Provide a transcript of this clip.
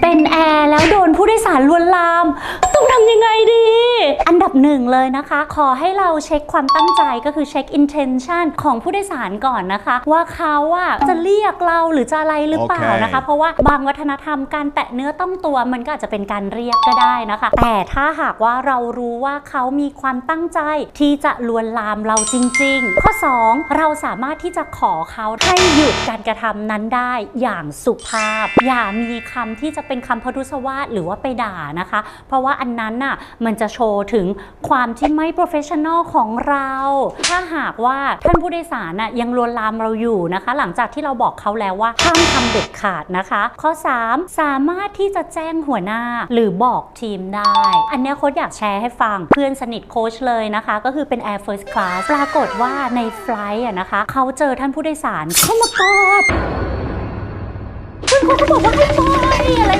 เป็นแอร์แล้วโดนผู้โดยสารลวนลาม ต้องทำยังไงด บหนึ่งเลยนะคะ ขอให้เราเช็คความตั้งใจก็คือเช็ค intention ของผู้โดยสารก่อนนะคะ ว่าเขาอะจะเรียกเราหรือจะอะไรหรือเปล่านะคะโอเคเพราะว่าบางวัฒนธรรมการแตะเนื้อต้องตัวมันก็อาจจะเป็นการเรียกก็ได้นะคะ แต่ถ้าหากว่าเรารู้ว่าเขามีความตั้งใจที่จะลวนลามเราจริง ๆ ข้อ 2 เราสามารถที่จะขอเขาให้หยุดการกระทำนั้นได้อย่างสุภาพ อย่ามีคำที่จะเป็นคำพรุษวาทหรือว่าไปด่านะคะ เพราะว่าอันนั้นน่ะมันจะโชว์ถึงความที่ไม่ professional ของเรา ถ้าหากว่าท่านผู้โดยสารน่ะยังลวนลามเราอยู่นะคะ หลังจากที่เราบอกเขาแล้วว่าห้ามทำเด็ดขาดนะคะ ข้อ 3 สามารถที่จะแจ้งหัวหน้าหรือบอกทีมได้ อันนี้โค้ชอยากแชร์ให้ฟังเพื่อนสนิทโค้ชเลยนะคะ ก็คือเป็น Air First Class ปรากฏว่าในไฟล์อะนะคะ เขาเจอท่านผู้โดยสารเข้ามากอดซึ่งเขาก็บอกว่าให้ปล่อยอะไรอย่าง